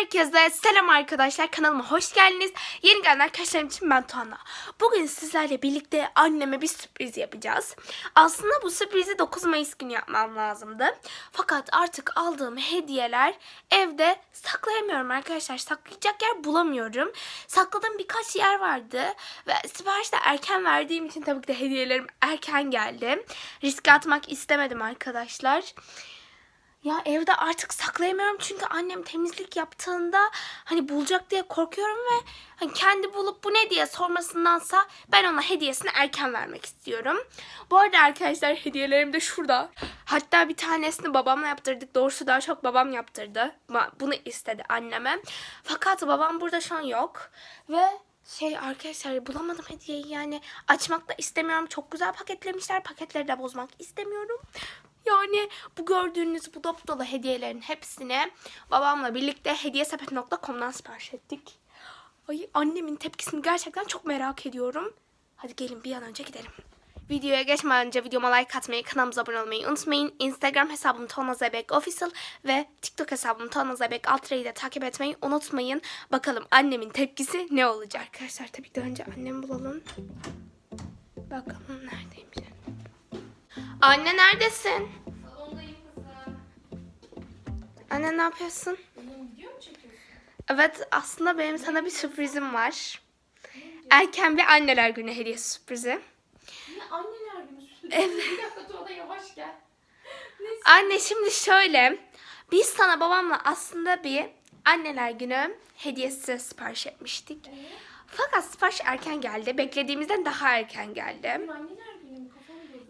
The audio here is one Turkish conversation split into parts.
Herkese selam arkadaşlar kanalıma hoş geldiniz. Yeni gelen arkadaşlarım için ben Tuana. Bugün sizlerle birlikte anneme bir sürpriz yapacağız. Aslında bu sürprizi 9 Mayıs günü yapmam lazımdı. Fakat artık aldığım hediyeler evde saklayamıyorum arkadaşlar. Saklayacak yer bulamıyorum. Sakladığım birkaç yer vardı. Ve sipariş de erken verdiğim için tabii ki de hediyelerim erken geldi. Riske atmak istemedim arkadaşlar. Ya evde artık saklayamıyorum çünkü annem temizlik yaptığında hani bulacak diye korkuyorum ve hani kendi bulup bu ne diye sormasındansa ben ona hediyesini erken vermek istiyorum. Bu arada arkadaşlar hediyelerim de şurada. Hatta bir tanesini babamla yaptırdık. Doğrusu daha çok babam yaptırdı. Bunu istedi anneme. Fakat babam burada şu an yok. Ve şey arkadaşlar bulamadım hediyeyi yani açmak da istemiyorum. Çok güzel paketlemişler. Paketleri de bozmak istemiyorum. Yani bu gördüğünüz bu dop dolu hediyelerin hepsini babamla birlikte hediyesepet.com'dan sipariş ettik. Ay annemin tepkisini gerçekten çok merak ediyorum. Hadi gelin bir an önce gidelim. Videoya geçmeden önce videoma like atmayı, kanalımıza abone olmayı unutmayın. Instagram hesabım Tona Zebek Official ve TikTok hesabım Tona Zebek Altra'yı da takip etmeyi unutmayın. Bakalım annemin tepkisi ne olacak arkadaşlar. Tabii ki önce annemi bulalım. Bakalım neredeymiş. Anne neredesin? Salondayım kızım. Anne ne yapıyorsun? Benim video mu çekiyorsun? Evet aslında benim sana bir sürprizim var. Erken bir anneler günü hediyesi sürprizi. Niye anneler günü süslü? Evet. Bir dakika Tuğla yavaş gel. Neyse. Anne şimdi şöyle. Biz sana babamla aslında bir anneler günü hediyesi sipariş etmiştik. Fakat sipariş erken geldi. Beklediğimizden daha erken geldi. anneler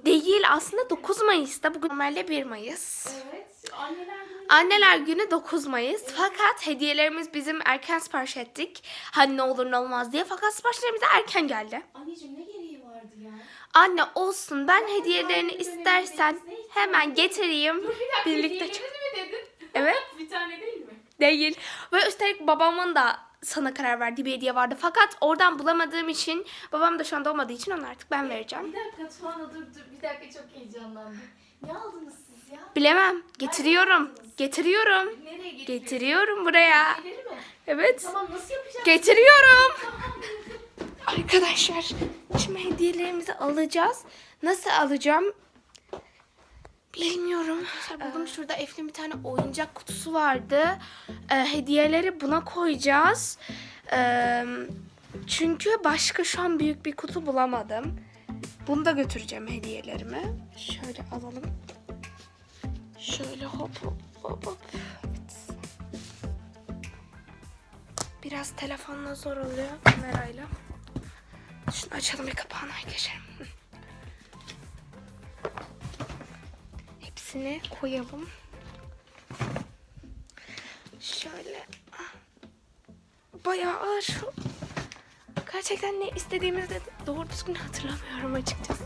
Değil aslında 9 Mayıs'ta. Bugün normalde 1 Mayıs. Evet. Anneler günü. Anneler günü 9 Mayıs. Fakat hediyelerimiz bizim erken sipariş ettik. Hani ne olur ne olmaz diye. Fakat siparişlerimiz de erken geldi. Anneciğim ne gereği vardı ya? Anne olsun ben hediyelerini annemin istersen hemen getireyim. Dur bir dakika. Birlikte mi dedin? Evet. bir tane değil mi? Değil. Ve üstelik babamın da sana karar verdiği bir hediye vardı. Fakat oradan bulamadığım için babam da şu anda olmadığı için onu artık ben vereceğim. Bir dakika Tuana dur dur. Bir dakika çok heyecanlandım. Ne aldınız siz ya? Bilemem. Getiriyorum. Getiriyorum. Nereye? Getiriyorum buraya. Mi? Evet. Tamam nasıl yapacağız? Getiriyorum. Arkadaşlar şimdi hediyelerimizi alacağız. Nasıl alacağım? Bilmiyorum. Arkadaşlar buldum şurada Eflin bir tane oyuncak kutusu vardı. Ee, hediyeleri buna koyacağız. Ee, çünkü başka şu an büyük bir kutu bulamadım. Bunu da götüreceğim hediyelerimi. Şöyle alalım. Şöyle hop hop hop hop. Evet. Biraz telefonla zor oluyor kamerayla. Şunu açalım bir kapağını arkadaşlar. Hepsini koyalım. Şöyle. Bayağı ağır. Gerçekten ne istediğimizi de doğru düzgün hatırlamıyorum açıkçası.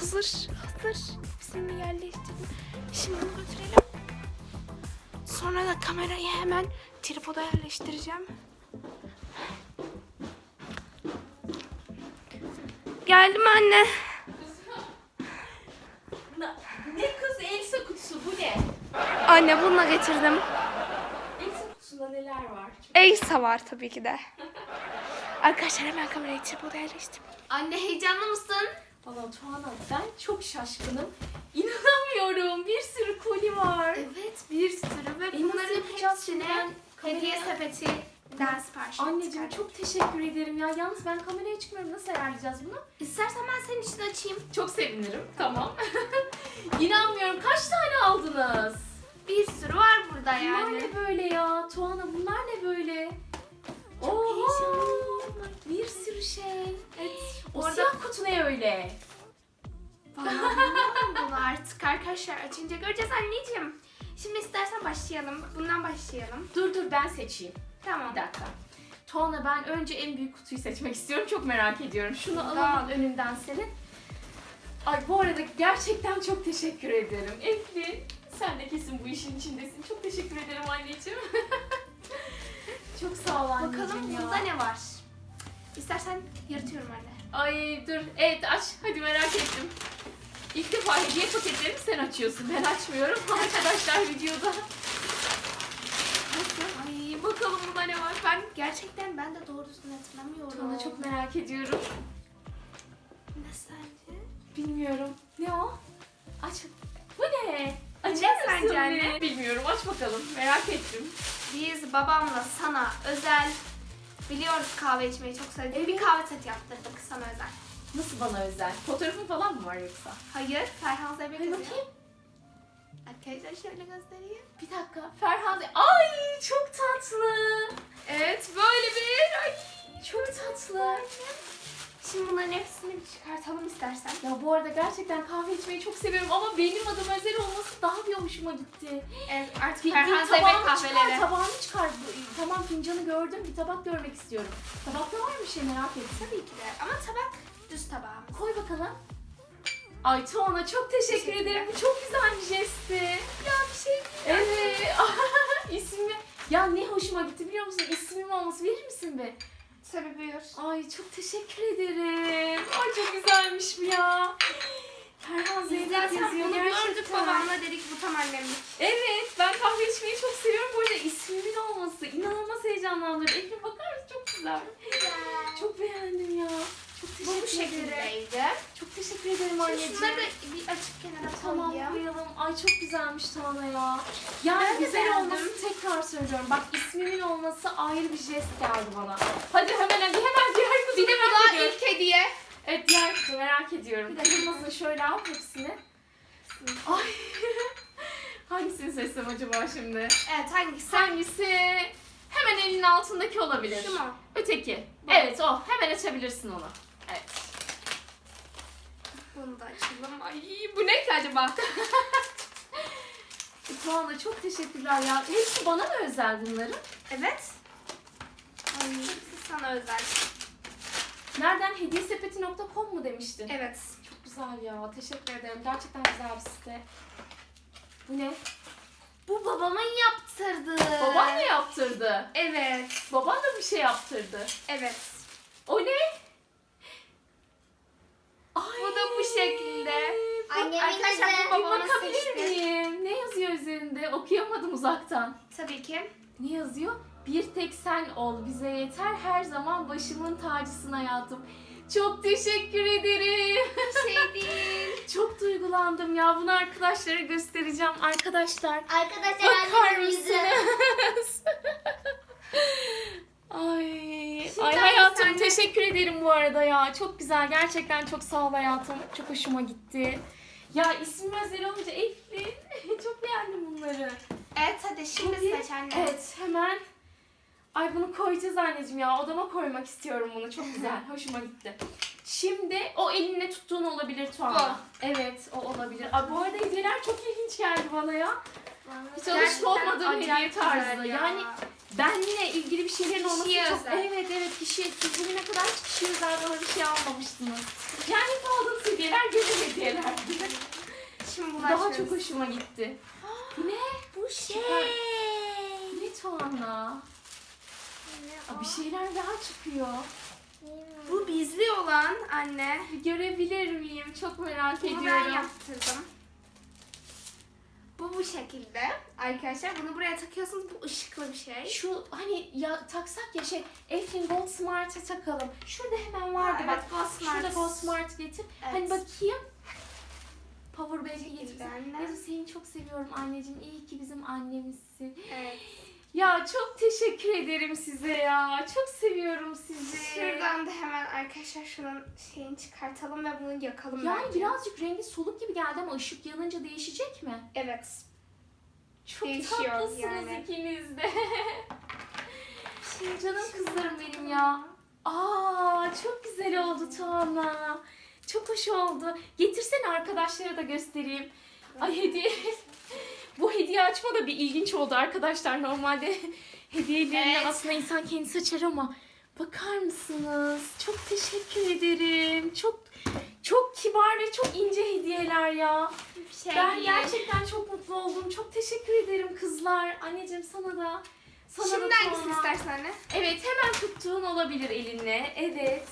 Hazır, hazır. Hepsini yerleştirdim. Şimdi bunu götürelim. Sonra da kamerayı hemen tripoda yerleştireceğim. Geldim anne. Na- Ne kız Elsa ne? Anne bununla getirdim. Elsa kutusunda neler var? Elsa var tabii ki de. Arkadaşlar hemen kamerayı tripoda yerleştirdim. Anne heyecanlı mısın? Valla Tuana ben çok şaşkınım. İnanamıyorum bir sürü koli var. Evet bir sürü ve bunların yapacağız hepsini şimdi? Ben sipariş Anneciğim çok teşekkür ederim ya. Yalnız ben kameraya çıkmıyorum. Nasıl ayarlayacağız bunu? İstersen ben senin için açayım. Çok sevinirim. Tamam. İnanmıyorum. Kaç tane aldınız? Bir sürü var burada Bunlar yani. ne böyle ya? Tuana bunlar ne böyle? Çok heyecanlıyım. Bir sürü şey. Evet. O Orada siyah kutu ne öyle? Vallahi bunu artık arkadaşlar açınca göreceğiz anneciğim. Şimdi istersen başlayalım. Bundan başlayalım. Dur dur ben seçeyim. Tamam. Bir dakika. Tuana ben önce en büyük kutuyu seçmek istiyorum. Çok merak ediyorum. Şunu alalım önünden senin. Ay bu arada gerçekten çok teşekkür ederim. Eflin sen de kesin bu işin içindesin. Çok teşekkür ederim anneciğim. çok sağ ol anneciğim Bakalım ya. bunda ne var? İstersen yırtıyorum anne. Ay dur evet aç hadi merak ettim. İlk defa hediye paketlerini sen açıyorsun ben açmıyorum. Arkadaşlar videoda Gerçekten ben de doğru düzgün hatırlamıyorum. Tuana çok merak ediyorum. Ne sence? Bilmiyorum. Ne o? Aç. Bu ne? Açar Ne sence anne? Bilmiyorum. Aç bakalım. Merak ettim. Biz babamla sana özel biliyoruz kahve içmeyi çok sevdiğini bir kahve seti yaptırdık sana özel. Nasıl bana özel? Fotoğrafın falan mı var yoksa? Hayır, Ferhan Zeybek yazıyor. bakayım. Arkadaşlar şöyle göstereyim. Bir dakika. Ferhan. Ay çok tatlı. Evet, böyle bir. Ay. Çok tatlı. Şimdi bunların hepsini bir çıkartalım istersen. Ya bu arada gerçekten kahve içmeyi çok seviyorum ama benim adım özel olması daha bir hoşuma gitti. Evet, artık Bir, Ferhan Zeybek tabağını çıkar, kahveleri. tabağını çıkar. Tamam fincanı gördüm, bir tabak görmek istiyorum. Tabakta var mı şey merak ettim. Tabii ki de. Ama tabak düz tabağımız. Koy bakalım. Ay Tuana çok teşekkür ederim. Bu çok güzel bir jestti. Ya bir şey Evet. İsmi. Ya ne hoşuma gitti biliyor musun? İsmim olması verir misin be? Tabii buyur. Ay çok teşekkür ederim. Ay çok güzelmiş bu ya. Ferhan Zeynep yazıyor bunu gördük babamla dedik bu tam annemlik. Evet ben kahve içmeyi çok seviyorum. Bu arada ismimin olması inanılmaz heyecanlandırdı. Efendim bakar mısın? Çok güzel. Çok beğendim ya. Çok Bu teşekkür bu ederim. şekildeydi. Çok teşekkür ederim Şimdi anneciğim. şunları da bir açıp kenara Tamam koyayım. koyalım. Ay çok güzelmiş Tuana ya. Yani Ben de güzel beğendim. olması tekrar söylüyorum. Bak ismimin olması ayrı bir jest geldi bana. Hadi hemen hadi hemen diğer kutu Bir de bu merak da ediyorum. ilk hediye. Evet diğer kutu merak ediyorum. Kırılmasın şöyle al hepsini. Ay. Hangisini seçsem acaba şimdi? Evet hangisi? Hangisi? Hemen elinin altındaki olabilir. Şu mu? Öteki. Bu. Evet o. Hemen açabilirsin onu. Evet. Bunu da açalım. Ay bu ne ki acaba? Tuana çok teşekkürler ya. Hepsi bana mı özel bunların? evet. Ay hepsi sana özel. Nereden? Hediyesepeti.com mu demiştin? Evet. Çok güzel ya. Teşekkür ederim. Gerçekten güzel bir site. Bu ne? Bu babamın yaptırdığı. Baban mı yaptırdı? Evet. Baban da bir şey yaptırdı. Evet. O ne? Ay. Bu da bu şekilde. Annemin Arkadaşlar bu Bir babamın bakabilir seçti. miyim? Ne yazıyor üzerinde? Okuyamadım uzaktan. Tabii ki. Ne yazıyor? Bir tek sen ol bize yeter her zaman başımın tacısın hayatım. Çok teşekkür ederim. Şey değil. Çok duygulandım ya. Bunu arkadaşlara göstereceğim. Arkadaşlar Arkadaşlar bakar annemin yüzü. mısınız? ay, Şimdi ay hayatım tane- teşekkür ederim bu arada ya. Çok güzel. Gerçekten çok sağ ol hayatım. Çok hoşuma gitti. Ya ismim özel olunca Eflin. çok beğendim bunları. Evet hadi şimdi Tabii. seç anne. Evet hemen. Ay bunu koyacağız anneciğim ya. Odama koymak istiyorum bunu. Çok güzel. Hoşuma gitti. Şimdi o elinle tuttuğun olabilir Tuana. Evet o olabilir. Ay, bu arada hediyeler çok ilginç geldi bana ya. Hiç Gerçekten olmadığım hediye tarzı. ya. Yani benimle ilgili bir şeylerin olması Kişiye çok... özel. Evet evet kişiye. Siz bugüne kadar hiç kişiye özel bana bir şey almamıştınız. Yani hep aldığınız hediyeler güzel hediyeler. Şimdi Daha bulaşıyoruz. çok hoşuma gitti. Bu ne? Bu şey. Ne Tuana? Aa, bir şeyler daha çıkıyor. Bu bizli olan anne. Görebilir miyim? Çok merak Bunu ben ediyorum. yaptırdım. Bu bu şekilde. Arkadaşlar bunu buraya takıyorsunuz. Bu ışıklı bir şey. Şu hani ya taksak ya şey Eflin Gold Smart'a takalım. Şurada hemen vardı Ha, bak. evet, Gold Smart. Şurada Gold Smart getir. Evet. Hani bakayım. Powerbank'i getir. şekilde anne. Ezo seni çok seviyorum anneciğim. İyi ki bizim annemizsin. Evet. Ya çok teşekkür ederim size ya. Çok seviyorum sizi. Şuradan da hemen arkadaşlar şunun şeyini çıkartalım ve bunu yakalım Yani bence. birazcık rengi soluk gibi geldi ama ışık yanınca değişecek mi? Evet. Çok Değişiyor tatlısınız yani. ikiniz de. Canım kızlarım benim ya. Aa çok güzel oldu Tuana. Çok hoş oldu. Getirsene arkadaşlara da göstereyim. Ay hediye. Bu hediye açma da bir ilginç oldu arkadaşlar. Normalde hediyelerini Evet. aslında insan kendisi açar ama bakar mısınız? Çok teşekkür ederim. Çok çok kibar ve çok ince hediyeler ya. Şey Ben değil. gerçekten çok mutlu oldum. Çok teşekkür ederim kızlar. Anneciğim sana da. Sana Şimdi da hangisini istersen anne? Evet hemen tuttuğun olabilir elinle. Evet.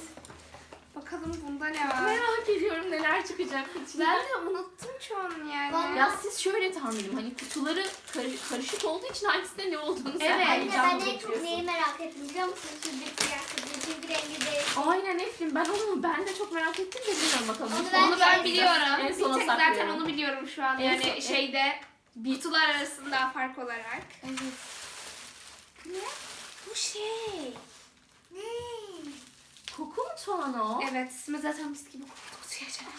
Bakalım bunda ne var? Merak ediyorum neler çıkacak içinden. Ben de unuttum çoğunu yani. Bana- Ya siz şöyle tahmin edin hani kutuları karı- karışık olduğu için hangisinde ne olduğunu sen Evet. Anne heyecanla ben en çok bekliyorsun. neyi merak ettim biliyor musun? Bir siyah kızı çünkü rengi değil. Aynen Eflin ben onu ben de çok merak ettim de bilmiyorum bakalım. Onu ben Onu ben En biliyorum. En bir sona tek zaten saklıyorum. onu biliyorum şu an. En Yani son- şeyde Bir kutular arasında fark olarak. Evet. Ne? Bu şey. Ne? Koku mu Tuana o? Evet, ismi zaten mis gibi çalacak.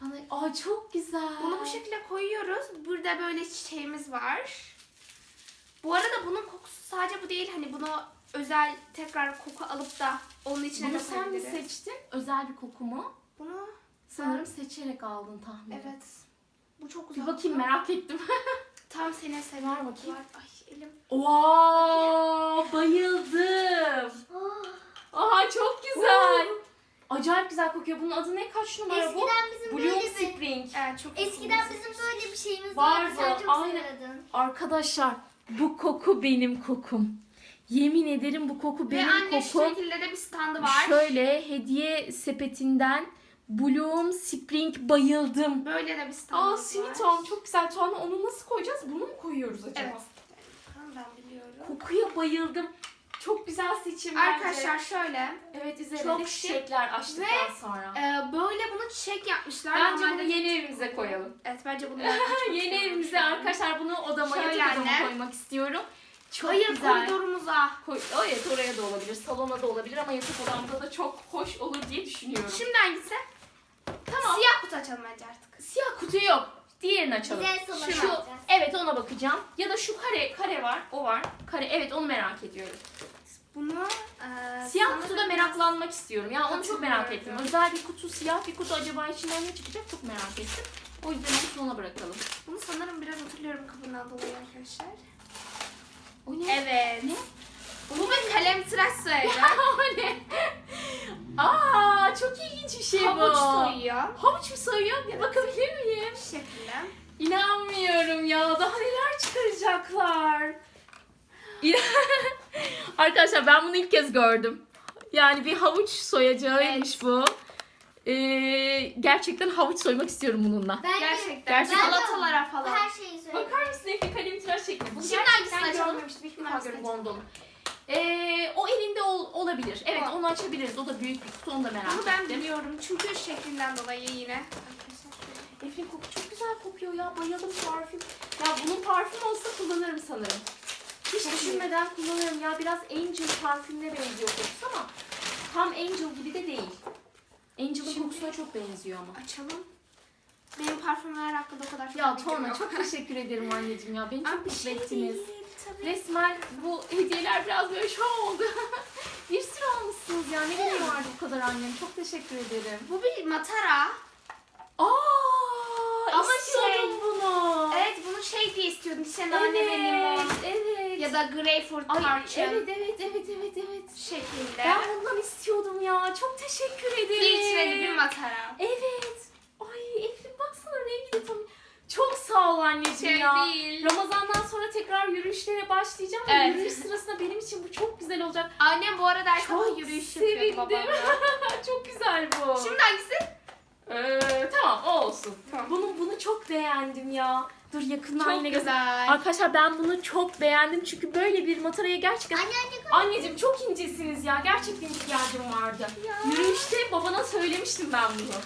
Bana... Aa çok güzel. Bunu bu şekilde koyuyoruz. Burada böyle çiçeğimiz var. Bu arada bunun kokusu sadece bu değil. Hani bunu özel tekrar koku alıp da onun içine Bunu de sen mi koyabiliriz. seçtin? Özel bir koku mu? Bunu Sanırım seçerek aldın tahmin. evet. Bu çok Bir güzel. bakayım kokuyor. merak ettim. Tam senin koku bakayım. Ay elim. Wow, bayıldım. Aa çok güzel. Acayip güzel kokuyor. Bunun adı ne? Kaç numara bu? Eskiden bizim Bloom böyle bir... Spring. Evet çok Eskiden bizim böyle bir şeyimiz Vardı, vardı. Sen çok aynen. seviyordun. Arkadaşlar bu koku benim kokum. Yemin ederim bu koku Ve benim anne şu kokum. şekilde de bir standı var. Şöyle hediye sepetinden Bloom Spring bayıldım. Böyle de bir standı Aa var. Sweetom çok güzel. Tuana onu nasıl koyacağız? Bunu mu koyuyoruz acaba? Evet. Bakalım ben biliyorum. Kokuya bayıldım. Çok güzel seçim bence. Arkadaşlar şöyle. Evet üzerine çok şık çiçekler açtıktan ve, sonra. e, böyle bunu çiçek yapmışlar. Bence bunu yeni evimize koyalım. Evet bence bunu yeni evimize arkadaşlar bunu odama Şöyle yatak odama koymak istiyorum. Çok Hayır güzel. koridorumuza. Koy, o evet oraya da olabilir, salona da olabilir ama yatak odamda da çok hoş olur diye düşünüyorum. Şimdi hangisi? tamam. Siyah kutu açalım bence artık. Siyah kutu yok. Diğerini açalım. Salona Şu, evet ona bakacağım. Ya da şu kare kare var, o var. Kare evet onu merak ediyorum. Bunu e, Siyah sanırım kutuda meraklanmak istiyorum. Ya onu çok merak ettim. Hatırlıyorum. Özel bir kutu, siyah bir kutu acaba içinden ne çıkacak çok merak ettim. O yüzden onu sona bırakalım. Bunu sanırım biraz hatırlıyorum kabından dolayı arkadaşlar. O ne? Evet. Ne? Bu bir kalem tıraş sayacak. o ne? Aa çok ilginç bir şey bu. Havuç soyuyor. Havuç mu soyuyor? Bir bakabilir miyim? Bu şekilde. İnanmıyorum ya. Daha neler çıkaracaklar. İnan- Arkadaşlar ben bunu ilk kez gördüm. Yani bir havuç soyacağıymış bu. Ee, gerçekten havuç soymak istiyorum bununla. Ben Gerçekten. Gerçekten. Salatalara falan. Her şeyi söylüyorum. Bakar mısın Efe kalem tıraş şekli? Bunu Şimdi gerçekten hangisini açalım? görmemiştim. İlk defa açalım? gondolu. Ee, o elinde ol- olabilir. Evet Tamam. onu açabiliriz. O da büyük bir kutu. Onu da merak Bunu ben ettim. biliyorum çünkü şeklinden dolayı yine. Efrin koku çok güzel kokuyor ya. Bayıldım parfüm. Ya bunun parfüm olsa kullanırım sanırım. Hiç düşünmeden kullanıyorum ya. Biraz Angel parfümüne benziyor kokusu ama tam Angel gibi de değil. Angel'ın Şimdi- kokusuna çok benziyor ama. Açalım. Benim parfümler hakkında o kadar çok Ya bilgim yok. çok teşekkür ederim anneciğim ya. Beni çok bir mutlu şey ettiniz. değil tabii. Resmen bu hediyeler biraz böyle şov oldu. bir sürü almışsınız ya. Ne bileyim vardı bu kadar annem. Çok teşekkür ederim. Bu bir matara. Aa, Ama istiyordum şey- bunu. Evet bunu şey diye istiyordum. Nane ve limon. evet. Ya da greyfurt Ay, tarçın evet evet evet evet evet. şeklinde. Ben bundan istiyordum ya. Çok teşekkür ederim. Filtreli bir matara. Evet. Ay Eflin baksana rengi de tam. Çok sağ ol anneciğim Şey ya. değil. Ramazandan sonra tekrar yürüyüşlere başlayacağım. ve Evet. Yürüyüş sırasında benim için bu çok güzel olacak. Annem bu arada her sabah yürüyüş sevindim. babamla. çok güzel bu. Şimdi hangisi? Ee, tamam o olsun. Tamam. Bunu bunu çok beğendim ya. Dur yakından Çok yine göster- güzel. Arkadaşlar ben bunu çok beğendim çünkü böyle bir mataraya gerçekten Anne anne Anneciğim çok incesiniz ya. Gerçekten ihtiyacım vardı. Yürüyüşte babana söylemiştim ben bunu.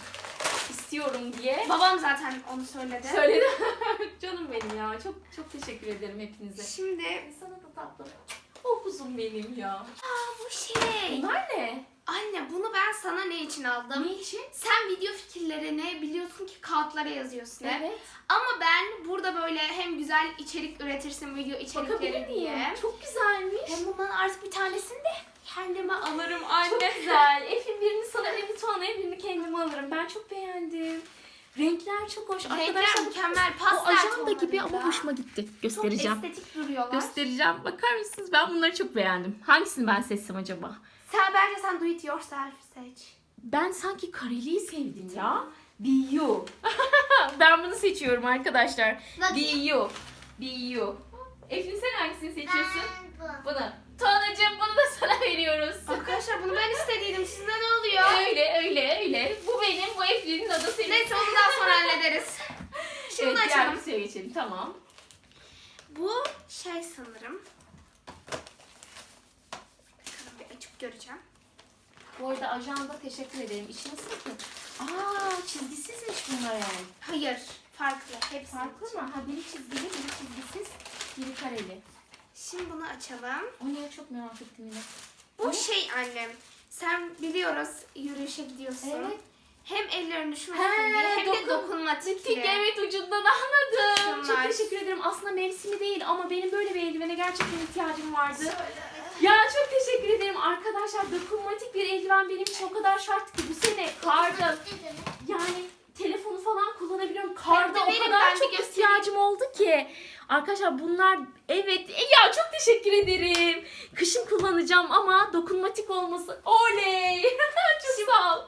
İstiyorum diye. Babam zaten onu söyledi. Söyledim. Canım benim ya. Çok çok teşekkür ederim hepinize. Şimdi Sana da tatlım. O kuzum benim ya. Aa, bu şey. Bunlar ne? Anne bunu ben sana ne için aldım? Ne için? Sen video fikirlerini biliyorsun ki kağıtlara yazıyorsun hep. Evet. Ama ben burada böyle hem güzel içerik üretirsin video içerikleri diye. Çok güzelmiş. Hem bundan artık bir tanesini de kendime alırım anne. Çok güzel. Efin birini sana birini Tuana'ya birini kendime alırım. Ben çok beğendim. Renkler çok hoş. Renkler Arkadaşlar mükemmel pastel ajanda gibi ama hoşuma gitti. Çok Göstereceğim. estetik duruyorlar. Göstereceğim. Bakar mısınız? Ben bunları çok beğendim. Hangisini ben seçsem acaba? Sen bence sen do it yourself seç. Ben sanki kareliği sevdim ya. Be you. ben bunu seçiyorum arkadaşlar. Be Bakayım. you. Be you. Eflin sen hangisini seçiyorsun? Ben bu. Bunu. Tuana'cığım bunu da sana veriyoruz. Arkadaşlar bunu ben istediydim. Sizde ne oluyor? öyle öyle öyle. Bu benim, bu Eflin'in, da senin. Neyse onu daha sonra hallederiz. Şimdi evet, diğer açalım. kutuya geçelim. Tamam. Bu şey sanırım. Bakalım bir açıp göreceğim. Bu arada ajanda teşekkür ederim. İçi nasıl ki? Aa çizgisizmiş bunlar yani. Hayır. Farklı. Hepsi. Farklı mı? Ha biri çizgili, biri çizgisiz, biri kareli. Şimdi bunu açalım. O ne çok merak ettim yine. Bu şey annem. Sen biliyoruz yürüyüşe gidiyorsun. Evet. Hem ellerin düşmesin He, diye hem de dokun- dokunmatikli. Tik evet ucundan anladım. Şunlar. Çok teşekkür ederim. Aslında mevsimi değil ama benim böyle bir eldivene gerçekten ihtiyacım vardı. Şöyle. Ya çok teşekkür ederim arkadaşlar. Dokunmatik bir eldiven benim için o kadar şart ki bu sene karda yani telefonu falan kullanabiliyorum. Karda o kadar çok ihtiyacım oldu ki. Arkadaşlar bunlar evet E, ya çok teşekkür ederim. Kışın kullanacağım ama dokunmatik olması oley. çok sağ ol.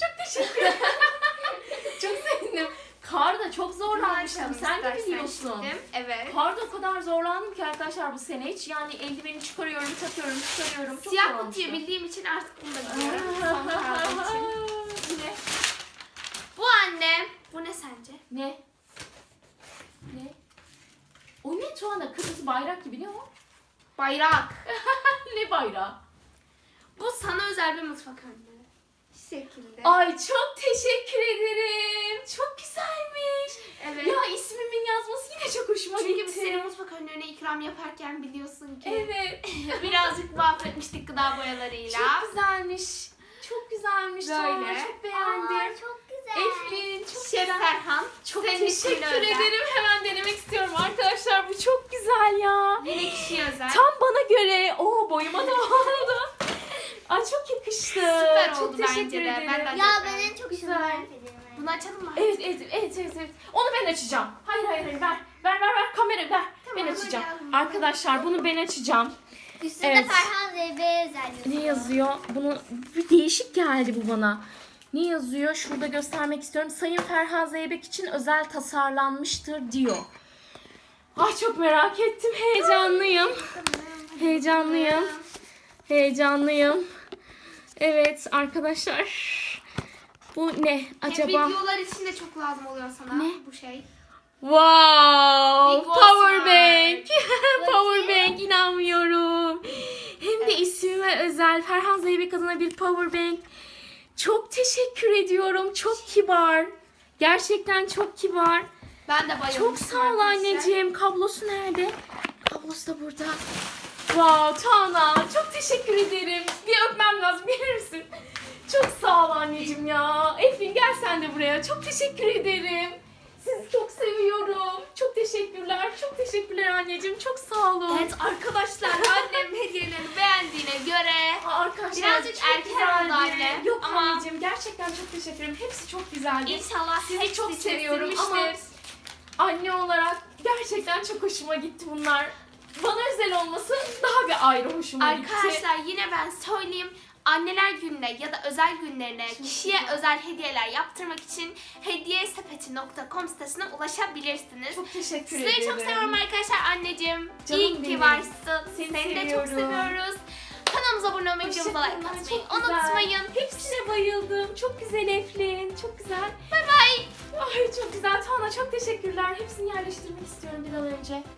Çok teşekkür ederim. çok sevindim. Karda çok zorlanmıştım. Sen de biliyorsun. şimdi. Evet. Karda o kadar zorlandım ki arkadaşlar bu sene hiç yani eldiveni çıkarıyorum, takıyorum, çıkarıyorum. Çok Siyah zorlanmıştım. kutuyu bildiğim için artık bunu da biliyorum. Son için. ne? Bu anne. Bu ne sence? Ne? Ne? O ne Tuana? Kırmızı bayrak gibi ne o? Bayrak. ne bayrağı? Bu sana özel bir mutfak önlüğü. Şu şekilde. Ay çok teşekkür ederim. Çok güzelmiş. Evet. Ya ismimin yazması yine çok hoşuma Çünkü gitti. biz senin mutfak ikram yaparken biliyorsun ki Evet. birazcık mahvetmiştik gıda boyalarıyla. Çok güzelmiş. Çok güzelmiş Böyle. Tuana. Çok beğendim. Aa, çok güzel. Eflin çok Şef güzel. Ferhan. Çok senin teşekkür ederim. Hemen denemek istiyorum arkadaşlar. Bu çok güzel ya. Yine kişiye özel. Tam bana göre. Oo boyuma da oldu. Ay çok yakıştı. Süper çok oldu teşekkür bence de. ederim. Ben de- Ya ben en çok şunu Güzel. merak ediyorum. Bunu açalım mı? Evet, evet, evet, evet, evet. Onu ben açacağım. Hayır, hayır, hayır. Ver, ver, ver, ver. Kamera ver. Ben açacağım. Arkadaşlar bunu ben açacağım. Üstünde Evet. Ferhan Zeybek'e özel. Ne yazıyor? Bunu bir değişik geldi bu bana. Ne yazıyor? Şurada göstermek istiyorum. Sayın Ferhan Zeybek için özel tasarlanmıştır diyor. Ay çok merak ettim. Heyecanlıyım. Heyecanlıyım. Heyecanlıyım. Evet arkadaşlar. Bu ne acaba? Hem videolar için de çok lazım oluyor sana Ne? bu şey. Wow! Big Power. Bank. power Bank inanmıyorum. Hem de ismime özel Ferhan Zeybek adına bir Power Bank. Çok teşekkür ediyorum. Çok kibar. Gerçekten çok kibar. Ben de bayıldım. Çok sağ ol anneciğim. Kablosu nerede? Kablosu da burada. Wow Tuana çok teşekkür ederim. Bir öpmem lazım gelir misin? Çok sağ ol anneciğim ya. Eflin gel sen de buraya. Çok teşekkür ederim. Sizi çok seviyorum. Çok teşekkürler. Çok teşekkürler anneciğim. Çok sağ olun. Evet arkadaşlar annem hediyelerini beğendiğine göre Aa, Arkadaşlar Birazcık çok erken güzeldi. oldu anne. Yok Ama- anneciğim gerçekten çok teşekkür ederim. Hepsi çok güzeldi. inşallah Sizi hepsi çok seviyorum ama kesilmiştir. anne olarak gerçekten çok hoşuma gitti bunlar. Bana özel olması daha bir ayrı hoşuma gitti. Arkadaşlar yine ben söyleyeyim. Anneler gününe ya da özel günlerine kişiye özel hediyeler yaptırmak için hediyesepeti.com sitesine ulaşabilirsiniz. Çok teşekkür Sizleri ederim. çok seviyorum arkadaşlar anneciğim. Canım İyi ki varsın. Seni Seni, de çok seviyorum. seviyoruz. Kanalımıza abone olmayı, videomuza like atmayı unutmayın. Hepsine bayıldım. Çok güzel Eflin. Çok güzel. Bay bay. Ay çok güzel. Tuana çok teşekkürler. Hepsini yerleştirmek istiyorum bir an önce.